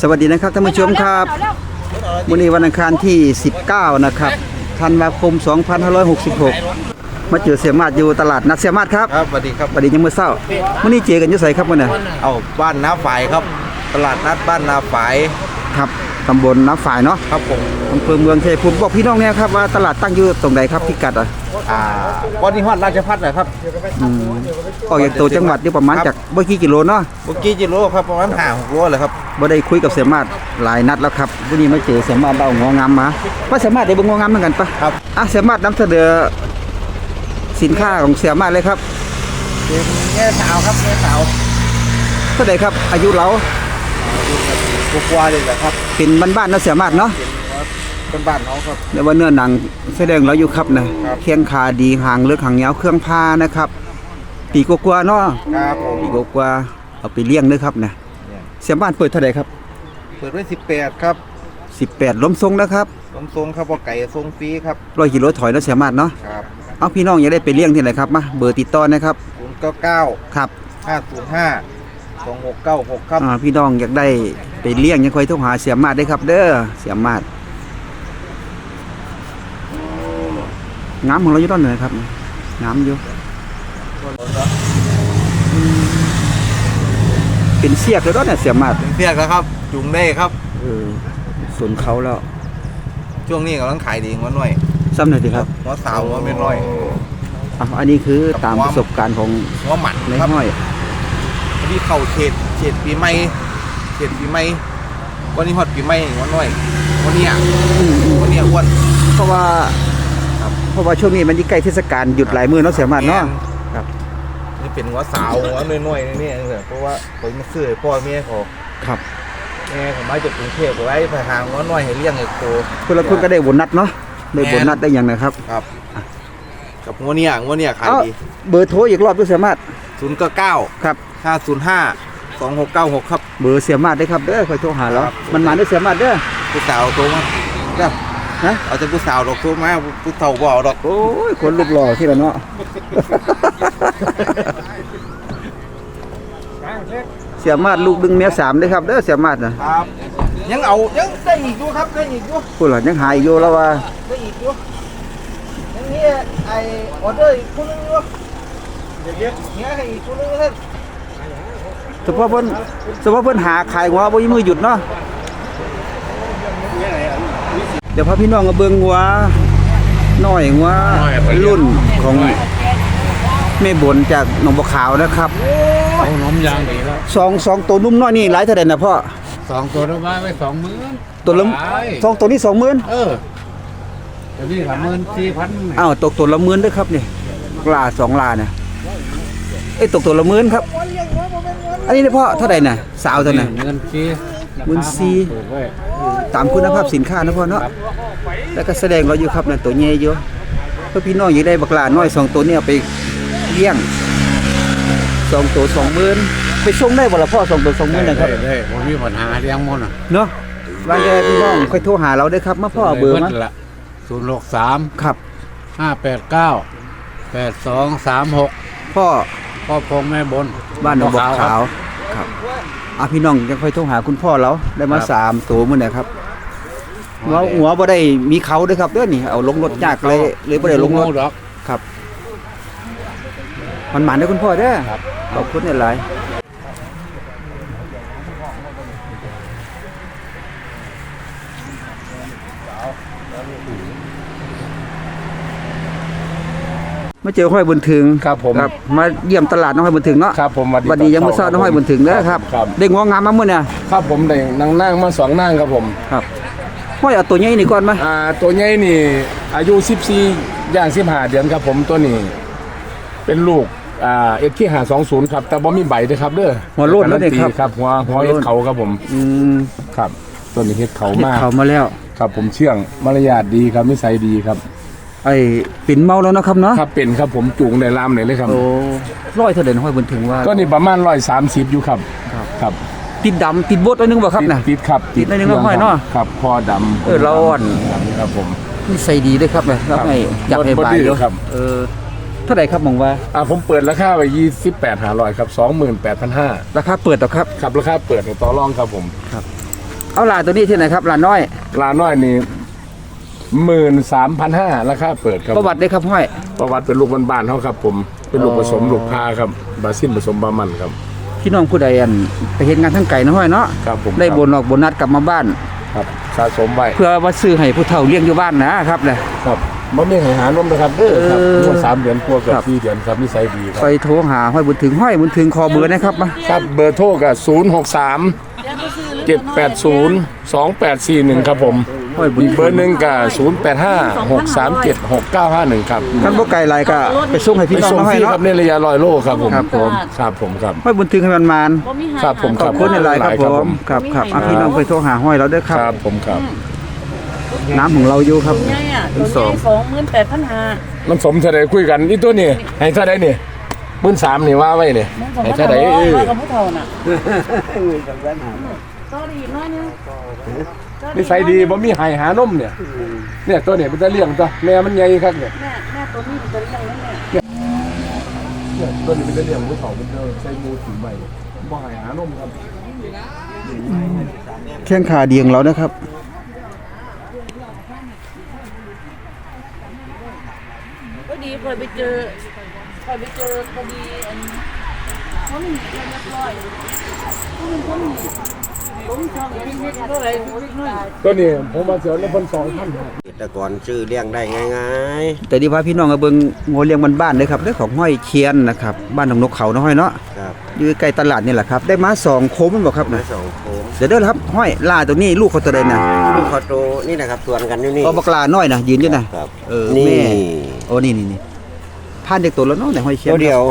สวัสดีนะครับท่านผู้ชมครับวันนี้วันอังคารที่ 19 นะครับธันวาคม 2566 มาเจอเสียมาดอยู่ตลาดนัดเสียมาดครับครับสวัสดีครับสวัสดียังเมื่อเช้าวันนี้เจอกันอยุ่ไสครับวันน่ะเอาบ้านน้าฝ่ายครับ ตลาดนัดบ้านนาฝ่ายครับ ตำบลน้ำฝ่ายเนาะครับผมอำเภอเมืองชัยภูมิบอกพี่น้องเนี่ยครับว่าตลาดตั้งอยู่ตรงไหนครับพิกัดอะอ่าวันนี้ฮอดราชพัฒน์นะครับอืมออกจากตัวจังหวัดอยู่ประมาณจากบ่กี่กิโลเนาะเมื่อกี้จิโลครับประมาณห้าหกโลเลยครับบ่ได้คุยกับเสียมาดหลายนัดแล้วครับวันนี้มาเจอเสียมาดเอางองามมาว่าเสียมาดได้เบ่งงองามเหมือนกันปะครับอะเสียมาดนำเสนอสินค้าของเสียมาดเลยครับเป็นแง่สาวครับแง่สาวเท่าใดครับ อายุเรากกว่าเลยแหละครับ เป็นบ้านๆเนาะเสียมาดเนาะเป็นบ้านน้องครับแต่ว่าเนื้อหนังแสดงเราอยู่ครับนะครับแข้งขาดีหางเลือกหางยาวเครื่องผ้านะครับ ปีกว่าๆเนาะครับผมปีกว่าๆเอาไปเลี้ยงเด้อครับนะเสียบ้านเปิดเท่าใดครับ เปิดไว้สิบแปดครับ18ล้มทรงนะครับลงทรงครับว่าไก่ทรงฟรีครับ100กิโลถอยเนาะเสียมาดเนาะครับเอาพี่น้องอยากได้ไปเลี้ยงที่ไหนครับมาเบอร์ติดต่อนะครับศูนย์เก้าเก้าครับห้าศูนย์ห้า สองหกเก้าหกครับ อ่าพี่น้องอยากได้ไปเลี้ยงยังค่อยโทรหาเสียมาดได้ครับ เด้อเสียมาดงามของเราอยู่ตอนไหนครับงามอยู่อืมเป็นเสียกเลยเนาะเนี่ยเสียมาดเป็นเพียกแล้วครับ จุงได้ครับ เออส่วนเขาแล้วช่วงนี้กำลังขายดีงวหน่อยซ้ำหน่อยสิครับหัวสาวหัวเป็นน้อยอะอันนี้คือตามประสบการณ์ของหัวหมันในครับห้อย วันนี้เข้าเขตเขตปีใหม่เขตปีใหม่วันนี้ฮอดปีใหม่หัวหน่อยวันนี้อะอืมอืมวันนี้อ้วนเพราะว่าเพราะว่าช่วงนี้มันที่ใกล้เทศกาลหยุดหลายมื้อเนาะเสียมาดเนาะครับนี่เป็นหัวสาวหัวน้อยๆนี่เนี่ยเพราะว่าผมมาซื้อให้พ่อแม่เขาครับแม่ผมมาจากกรุงเทพเอาไว้ไปหาหัวน้อยให้เลี้ยงให้โตคนละคนก็ได้โบนัสเนาะได้โบนัสได้อย่างนะครับครับกับหัวเนี่ยหัวเนี่ยขายเอ้าดีเบอร์โทรอีกรอบด้วยเสียมาดศูนย์เก้าเก้าครับ ห้าศูนย์ห้าสองหกเก้าหกครับ เบอร์เสียมาดได้ครับเด้อคอยโทรหาเราครับ มันมาด้วยเสียมาดเด้อผู้สาวโตมาเด้อฮะเอาแต่ผู้สาวดอกโตมาผู้เฒ่าบ่เอาดอกโอ้ยคนรูปหล่อที่ละเนาะ เสียมาดลูกดึงเมียสามเด้อครับเด้อเสียมาดนะครับ ยังเอายังได้อีกอยู่ครับได้อีกอยู่ผู้หล่ะยังหายอยู่แล้วว่าได้อีกอยู่ยังนี่ไอออเดอร์อีกคนนึงอยู่เดี๋ยวเดี๋ยวเนี้ยให้อีกคนนึงท่าน เฉพาะเพิ่นเฉพาะเพิ่นหาขายหัวบ่มีมือหยุดเนาะเดี๋ยวพาพี่น้องก็เบิ่งหัวน้อยหัวรุ่นของแม่บนจากหนองบัวขาวนะครับเอาหนมยางดีแล้วสองสองตัวนุ่มน้อยนี่หลายเท่าใดนะพ่อสองตัวละบ้านไปสองหมื่นตัวละขายสองตัวนี้สองหมื่นเออเดี๋ยวนี้สามหมื่นสี่พันอ้าวตกตัวละหมื่นด้วยครับนี่ลาสองลาเนี่ยเอ้ยตกตัวละหมื่นครับ อันนี้เนี่ยพ่อเท่าไหร่น่ะสาวเท่าไหร่เงินสี่หมื่นสี่ ถูกไว้ตามคุณภาพสินค้านะพ่อเนาะแล้วก็แสดงเราอยู่ครับนั่นตัวใหญ่อยู่เพื่อพี่น้องอยากได้บักหลาน้อยสองตัวเนี่ยเอาไปเลี้ยงสองตัวสองหมื่นไปส่งได้บ่ล่ะพ่อสองตัวสองหมื่นนะครับได้ได้ผมมีปัญหาเลี้ยงมันอะเนาะว่าแกพี่น้องค่อยโทรหาเราเด้อครับมาพ่อเอาเบอร์มาละศูนย์หกสามครับ ห้าแปดเก้าแปดสองสามหกพ่อ พ่อพงแม่บนบ้านหนองบัวขาวครับอะพี่น้องยังค่อยโทรหาคุณพ่อเราได้มาสามตัวมื้อนี้ครับหัวหัวบ่ได้มีเขาเด้อครับเด้อนี่เอาลงรถยากเลยเลยบ่ได้ลงรถดอกครับ มันหมานได้อคุณพ่อเด้อครับขอบคุณหลาย มาเจอห้อยบุญถึงครับผมครับมาเยี่ยมตลาดน้องห้อยบุญถึงเนาะครับผมวันนี้ยังมาเศร้าน้องห้อยบุญถึงเด้อครับครับได้งวงงามมามื้อเนี่ยครับผมได้นั่งนั่งมาสองนั่งครับผมครับห้อยเอาตัวใหญ่นี่ก่อนมาอ่าตัวใหญ่นี่ อายุ14ย่าง15เดือนครับผมตัวนี้ เป็นลูกอ่าเอ็ดที่หาสองศูนย์ครับแต่บ่มีใบเด้อครับเด้อหัวโลดแล้วเนี่ยครับครับหัวหัวเฮ็ดเขาครับผมอืมครับ ตัวนี้เฮ็ดเขาเฮ็ดมากเขามาแล้ว ครับผมเชื่องมารยาทดีครับนิสัยดีครับ ไอ้ปิ่นเมาแล้วเนาะครับเนาะครับเป็นครับผมจูงในลามเนี่ยเลยครับ โอ้ร้อยเท่าเด่นห้อยบุญถึงว่า ก็นี่ประมาณร้อยสามสิบอยู่ครับ ครับ ครับ ติดดำติดบดไว้นึงบ่ครับติดน่ะติดครับติดหน่อยหนึ่งแล้วห้อยเนาะครับคอดำเออเราอ่อน ครับผม นี่ใส่ดีด้วยครับเลยครับครับให้อยากให้บ่บายดื้อเยอะครับ เออเท่าไหร่ครับมองว่า อ่าผมเปิดราคาไว้ยี่สิบแปดหาร้อยครับสองหมื่นแปดพันห้าราคาเปิดต่อครับ ครับราคาเปิดในต่อรองครับผม เอาหลานตัวนี้ที่ไหนครับหลานน้อยลาน้อยนี่ หมื่นสามพันห้าราคาเปิดครับประวัติได้ครับห้อย ประวัติเป็นลูกบ้านๆเขาครับ ผมเป็นลูกอ๋อผสมลูกพาครับบาซินผสมบามันครับพี่น้องผู้ใดอันไปเห็นงานทั้งไก่นะห้อยเนาะครับผมได้โบนออกโบนัสกลับมาบ้านครับสะสมไว้เพื่อว่าซื้อให้ผู้เฒ่าเลี้ยงอยู่บ้านนะครับเนี่ยครับมันไม่ให้หานมนะครับเด้อครับเออนวดสามเดือนกลัวาเกับครับสี่เดือนครับนิสัยดีคไปรับโทรหาห้อยบุญถึงห้อยบุญถึงคอเบอร์นะครับมาครับเบอร์โทรกับศูนย์หกสามเจ็ดแปดศูนย์สองแปดสี่หนึ่งครับผม ห้อยบุญอีกเบอร์หนึ่งกับศูนย์แปดห้าหกสามเจ็ดหกเก้าห้าหนึ่งครับท่านบ่ไก่หลายก็ไปส่งให้ไปพี่น้องส่งมาให้ที่คเนาะ รับในระยะร้อยโลครับผมครับผม ครับผมครับ ห้อยบุญถึงให้มันมานบ่มีหาครับผม ขอบคุณหลายๆครับผม ครับครับอะพี่น้องไปโทรหาห้อยเราเด้อครับครับผมครับ น้ำของเราอยู่ครับใหญ่อะเป็นตัวสองใหญ่สองหมื่นแปดพันห้ามันสมเท่าไรคุยกันอีตัวนี้ให้เท่าไรนี่หมื่นสามนี่ว่าไว้นี่มึงสองให้พันเท่าไรห้าเออร้อยกับผู้เฒ่าน่ะต่อดีอีกน้อยนึง นิสัยดีบ่มีใหายหานมเนี่ยเนี่ยตัวนี้มันจะเลี้ยงตัวแม่มันใหญ่ครับเนี่ยแม่แม่ตัวนี้มันจะเลี้ยงนั่นแหละเนี่ยตัวนี้มันจะเลี้ยงผู้เฒ่ามันจะใส่หมูถิ่มใบบ่ใหายหานมครับแข้งขาเดียงเรานะครับก็ดีคอยไปเจอคอยไปเจอคดีอันเขาหนีเรียบร้อยเขาเป็นคนผมชอบที่เฮ็ดเท่าไหร่ทุกน้อย ตัวนี้ผมมาเสียแล้วเพิ่นสองพันแต่ก่อนชื่อเลี้ยงได้ง่ายแต่ดีพาพี่น้องมาเบิ่งโงเลี้ยงบ้านๆเลยครับเรื่องของห้อยเคียนนะครับ บ้านของนกเขาเนาะห้อยเนาะๆครับอยู่ใกล้ตลาดนี่แหละครับ ได้มาสองโคมแมันบอกครับมานะสองโค้งเดี๋ยวเด้อครับ ห้อยลาตัวนี้ลูกเขาตัวใดน่ะลูกคอโตนี่นะครับส่วนกันอยู่นี่เอาบักลาน้อยน่ะยืนอยู่น่ะครับเออนี่แม่โอ้นี่นี่นี่ผ่านเด็กตัวแล้วเนาะในห้อยเคียนตัวเดียว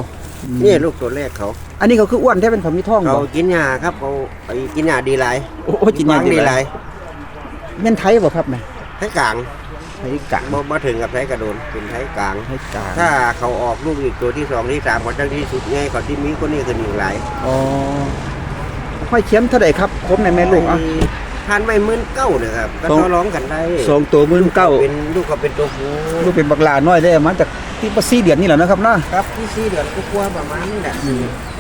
นี่ลูกตัวแรกเขา อันนี้เขาคืออ้วนแท้เป็นเขามีท้องเขาบ่กินยาครับเขาไปกินยาดีไรโอ้โหจินยาดีดีไรไรแม่นไทยบ่ครับแม่ไทยกลางไทยกะบ่มาถึงกับไทยกระโดนเป็นไทยกลาง ไทยกะถ้าเขาออกลูกอีกตัวที่สองที่สามเขาจะที่สุดง่ายกว่าที่มีคนนี้ขึ้นอีกหลายอ๋อห้อยเคียนเท่าใดครับคมในแม่ลูกอะ ทานไว้หมื่นเก้าเนี่ยครับก็สองต่อร้องกันได้สองตัวหมื่นเก้าเป็นลูกก็เป็นตัวผู้ลูกเป็นบักลาน้อยได้มาจาก ที่ปสี่เดือนนี่แหละนะครับเนาะครับที่สี่เดือนก็กลัวประมาณนี้แหละเ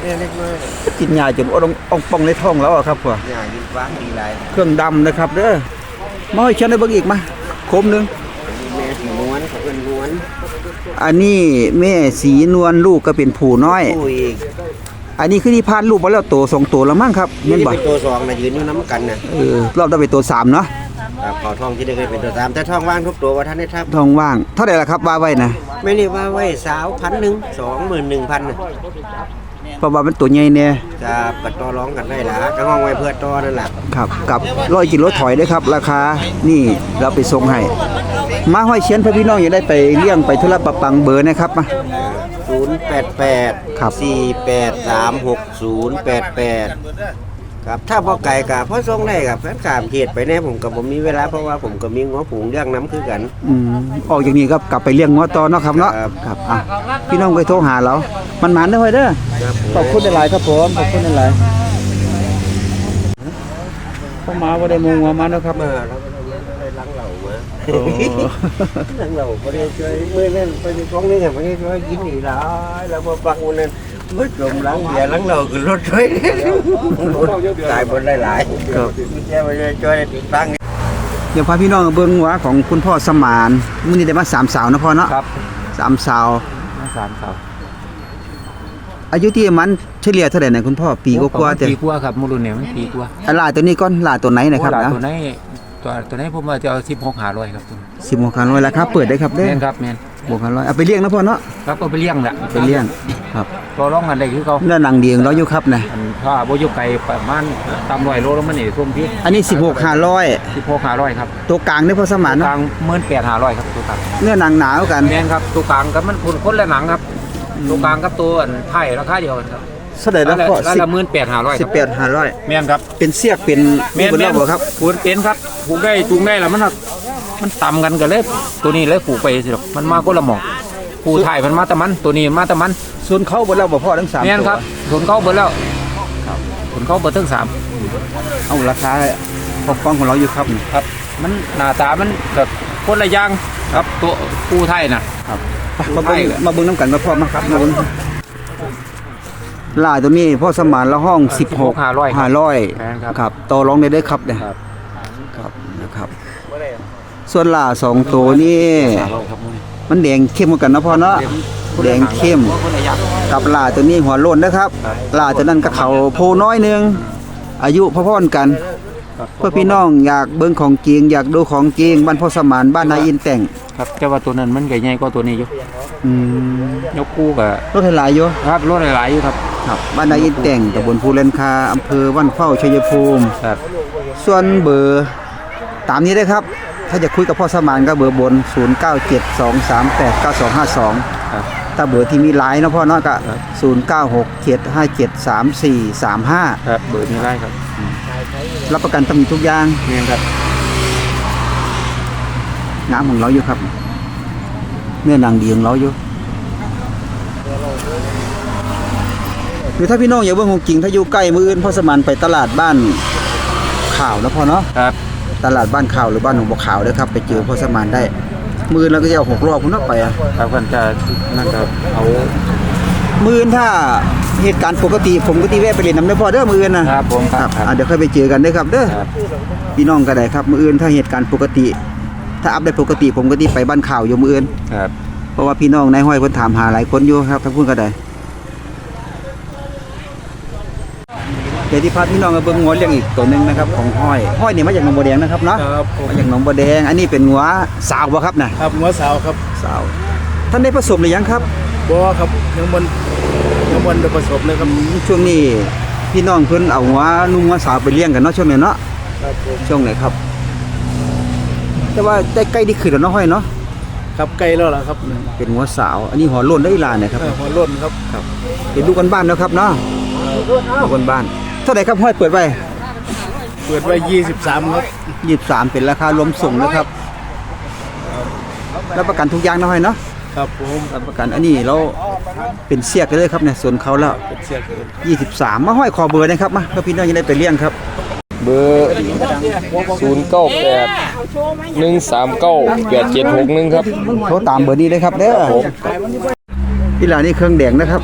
นี่ยเล็กน้อยกินยาจนอ่องอ่องป่องในท้องแล้วอะครับพ่อยากินฟ้าดีไรเครื่องดำนะครับเด้อมาให้ฉันได้เบิ่งอีกมาคมหนึงแม่สีนวลเขาเป็นนวลอันนี้แม่สีนวลลูกก็เป็นผู้น้อยผู้อีกอันนี้คือที่พานลูกมาแล้วโตสองตัวแล้วมั้งครับนี่แม่นบ่เป็นตัวสองนะยืนอยู่น้ำกันนะเออรอบได้ไปตัวสามเนาะ ครับเขาทองที่ได้เคยเป็นตัวสามแต่ทองว่างทุกตัวว่าท่านได้ทับท้องว่าง เท่าไหร่ล่ะครับว่าไว้นะไม่นี่ว่าไว้สาวพันหนึ่งสองหมื่นหนึ่งพันนะเพราะว่ามันตัวใหญ่แน่จะกัดต่อร้องกันได้ละก็ห้องไว้เพื่อต่อนั่นแหละครับ กับร้อยกิโลถอยเด้อครับ ราคานี่เราไปส่งให้มาห้อยเชียนเพื่อพี่น้องอย่าได้ไปเลี้ยงไปธุระปะปังเบอร์นะครับมา ศูนย์แปดแปดครับ สี่แปดสามหกศูนย์แปดแปด ครับถ้าพอไก่กับพ่อส่งได้ครับแฟนขามเขตไปแน่ผมกับผมมีเวลาเพราะว่าผมก็มีง้อผงเรื่องน้ำคือกัน อืมออกจากนี้ก็กลับไปเลี้ยงงัวต่อเนาะครับเนาะครับ ครับอะพี่น้องไปโทรหาเรา มันหมันเด้อเฮ้ยเด้อครับผมขอบคุณหลายๆครับผมขอบคุณหลายๆเข้ามาบ่ได้มุงว่ามาเนาะครับ มาแล้วก็ได้ล้างเหล่ามาล้างเหล่าพอได้ช่วยเมื่อนั้นไปในท้องนี่ไงพอได้ช่วยกินอีกแล้วแล้วพอฟังวันนั้น เมื่อจมล้างเบียร์ล้างเหล่าคือรถช่วยตายบนหลายๆครับแค่ไปช่วยติดตั้งเดี๋ยวพาพี่น้องเบิ่งว่าของคุณพ่อสมานมื้อนี้ได้มาสามสาวนะพ่อเนาะครับสามสาวสามครับอายุที่มันเฉลี่ยเท่าไหร่นะคุณพ่อปีกว่าๆแต่ปีกว่าครับมูลเนี่ยมันปีกว่าอะลาตัวนี้ก่อนลาตัวไหนนะครับโอ้หลานะตัวไหนตัวตัวไหนผมว่าจะเอาสิบหกหาร้อยครับตัวสิบหกพันร้อยราคาเปิดได้ครับเด้แม่นครับแม่นบวกพันร้อยเอาไปเลี้ยงนะพ่อเนาะครับก็ไปเลี้ยงแหละไปเลี้ยงครับ ตัวร้องกันได้คือเขาเนื้อหนังดีของเราอยู่ครับนะอันถ้าโบอยุไก่ประมาณตามร้อยโลแล้วมันนี่ท่วมที่อันนี้สิบหกห้าร้อยสิบหกหาร้อยครับตัวกลางได้พ่อสมานกเนาะลางเมื่นแปดหาร้อยครับตัวกลางเนื้อหนังหนาวกันแม่นครับตัวกลางกับมันคนคนละหนังครับตัวกลางกับตัวอันไผ่ราคาเดียวกันครับเท่าไหร่แล้วพ่อละสิบละหมื่นแปดหาร้อยคสิรับบแปดห้าร้อยแม่นครับเป็นเสียกเป็นแม่นเบิดแม่แล้วนบ่ครับผูกเป็นครับผูกได้จูงได้แล้วมันหักมันต่ำกันกันเลยตัวนี้เลยผูกไปสิหรอกมันมาคนละหมอง ผูไทยมันมาแต่มัน ตัวนี้มาแต่มันส่วนเขาเบิดแล้วบ่พ่อทั้งสามแม่นตัวครับผลเข้าเบิดแล้วผลเข้าเบิดทั้งสามเอาราคาปกป้องของเราอยู่ครับนี่ครับ มันหน้าตามันกับคนละอย่างครับ ตัวปูไทยน่ะมาเบิ่งใช่ครับมาเบิ่งน้ำกันมาพ่อมาครับมาเบิ่งลาตัวนี้พ่อสมานละห้องสิบหกห้าร้อยห้าร้อยแม่นครับครับต่อรองได้ได้ครับเนี่ยครับส่วนหล่าสองตัวนี่ มันแดงเข้มกว่ากันเนาะพ่อเนาะแดงเข้มกับหล่าตัวนี้หัวโล้นนะครับหล่าตัวนั้นกับเขาโพน้อยหนึง อายุพ่อๆกัน เพื่อพี่น้องอยากเบิ่งของจริงอยากดูของจริงบ้านพ่อสมานบ้านนายอินแต่งครับแต่ว่าตัวนั้นมันใหญ่ใหญ่กว่าตัวนี้อยู่อืมยกคู่กับรถหลายๆอยู่ครับรถหลายๆอยู่ครับครับบ้านนายอินแต่งตำบลภูเลนคาอำเภอบ้านเข้าชัยภูมิครับส่วนเบอร์ตามนี้ได้ครับ ถ้าจะคุยกับพ่อสมานก็เบอร์บน 0972389252ครับถ้าเบอร์ที่มีไลน์เนาะพ่อเนาะก็ ครับ 0967573435ครับเบอร์นี้ได้ครับรับประกันตำหนิทุกอย่างเนี่ยครับน้ำของเราอยู่ครับ เนื้อหนังดีของเราอยู่หรือถ้าพี่น้องอยากเบิ่งของจริงถ้าอยู่ใกล้มืออื่นพ่อสมานไปตลาดบ้านข่าวนะพ่อเนาะครับ ตลาดบ้านข่าวหรือบ้านหนองบัวขาวเด้อครับไปเจอพ่อสมานได้ มืออนเราก็จะเอาหกรอบพุ่นเนาะไปอะครับกันจะนั่นครับเอามืออนถ้าเหตุการณ์ปกติผมก็ตีแวะไปเล่นน้ำได้อพ่อเด้อมืออนนะครับผมครับอะเดี๋ยวค่อยไปเจอกันเด้อครับเด้อครับพี่น้องก็ได้ครับมืออื่นถ้าเหตุการณ์ปกติ ถ้าอัพได้ปกติผมก็ที่ไปบ้านข่าวอยู่มืออื่น ครับ เพราะว่าพี่น้องในายห้อยเพิ่นถามหาหลายคนอยู่ครับทั้งพูดก็ได้ เดี๋ยวที่พาพี่น้องมาเบิ่งงัวเลี้ยงอีกตัวหนึงนะครับของห้อยห้อยนี่มาจากหนองบัวแดงนะครับเนาะครับผมมาจากหนองบัวแดงอันนี้เป็นงัวสาวบ่ครับน่ะครับหัวสาวครับสาว ท่านได้ผสมหรือยังครับบ่ครับยังบนยังบนได้ประสบเลยครับ ช่วงนี้พี่น้องเพิ่นเอางัวนุ่งงัวสาวไปเลี้ยงกันเนาะช่วงนี้เนาะครับผมช่วงไหนครับ แต่ว่าได้ใกล้ที่ขึ้นแล้วเนาะห้อยเนาะครับไกลแล้วล่ะครับเป็นงัวสาว อันนี้หัวโล้นได้อีหลานเนี่ยครับเออหัวล้นครับเป็นลูกกันบ้านแล้วครับเนาะลูกกันบ้านเท่าไหร่ครับห้อยเปิดไว้เปิดไว้ 23ครับยี่สิบสามเป็นราคารวมส่งนะครับรับประกันทุกอย่างนะห้อยเนาะครับผมรับประกันอันนี้เราเป็นเสียกเลยครับเนี่ยส่วนเขาแล้วเป็นเสียเกินยี่สิบสามมาห้อยคอเบอร์นะครับมาเพื่อพี่น้องจะได้ไปเลี้ยงครับ เบอร์ศูนย์เก้าแปดหนึ่งสามเก้าแปดเจ็ดหกหนึ่งครับโทรตามเบอร์นี้เลยครับเด้อพี่หลานนี่เครื่องแดงนะครับ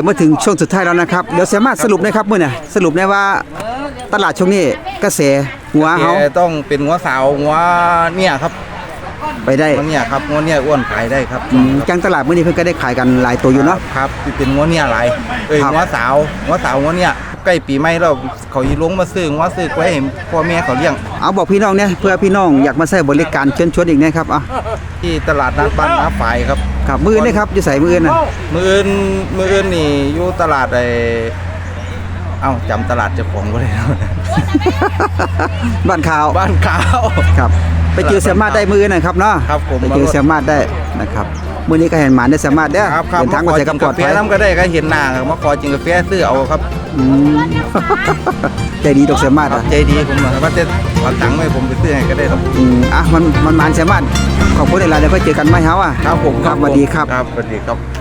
ดี๋ยวมาถึงช่วงสุดท้ายแล้วนะครับ เดี๋ยวสามารถสรุปนะครับมื่อเนี่ยสรุปได้ว่าตลาดช่วงนี้กระแสหัวเฮาแกต้องเป็นงัวสาวงัวเนี่ยครับ ไปได้งัวเนี่ยครับงัวเนี่ยอ้วนขายได้ครับอืมจังตลาดมื่อนี้เพิ่นก็ได้ขายกันหลายตัวอยู่เนาะครับที่เป็นงัวเนี่ยหลายเอ้ยครับงัวสาวงัวสาวงัวเนี่ย ใกล้ปีใหม่แล้วเขายีลงมาซื้องัวซื้อไว้ให้พ่อแม่เขาเลี้ยง เอาบอกพี่น้องเนี่ยเพื่อพี่น้องอยากมาใช้บริการเชิญชวนอีกนะครับอะที่ตลาดนัดบ้านน้าฝ่ายครับครับมือนี่ครับอยู่ใส่มือน่ะมืออื่นมืออื่นนี่อยู่ตลาดไอเอ้าจำตลาดเจ้าของบ่ได้แล้วนะบ้านข่าวบ้านขาวครับ ไปเจอสามารถได้มือนะครับเนาะครับผมไปเจอสามารถได้นะครับ มื้อนี้ก็เห็นหมานได้สามารถเด้อครับครับเดินทางมาใส่กับปลอดแฟภัยน้ำก็ได้ก็เห็นหน้ามาขอจิงกาแฟซื้อเอาครับอืมใจดีดอกสามารถครับอะใจดีผมว่าว่าจะขอตังค์ไว้ผมไปซื้อให้ก็ได้ครับ อืมอะมันมันหมานสามารถขอบคุณหลายๆเดี๋ยวค่อยเจอกันใหม่เฮาอะครับผมครับสวัสดีครับ ครับสวัสดีครับ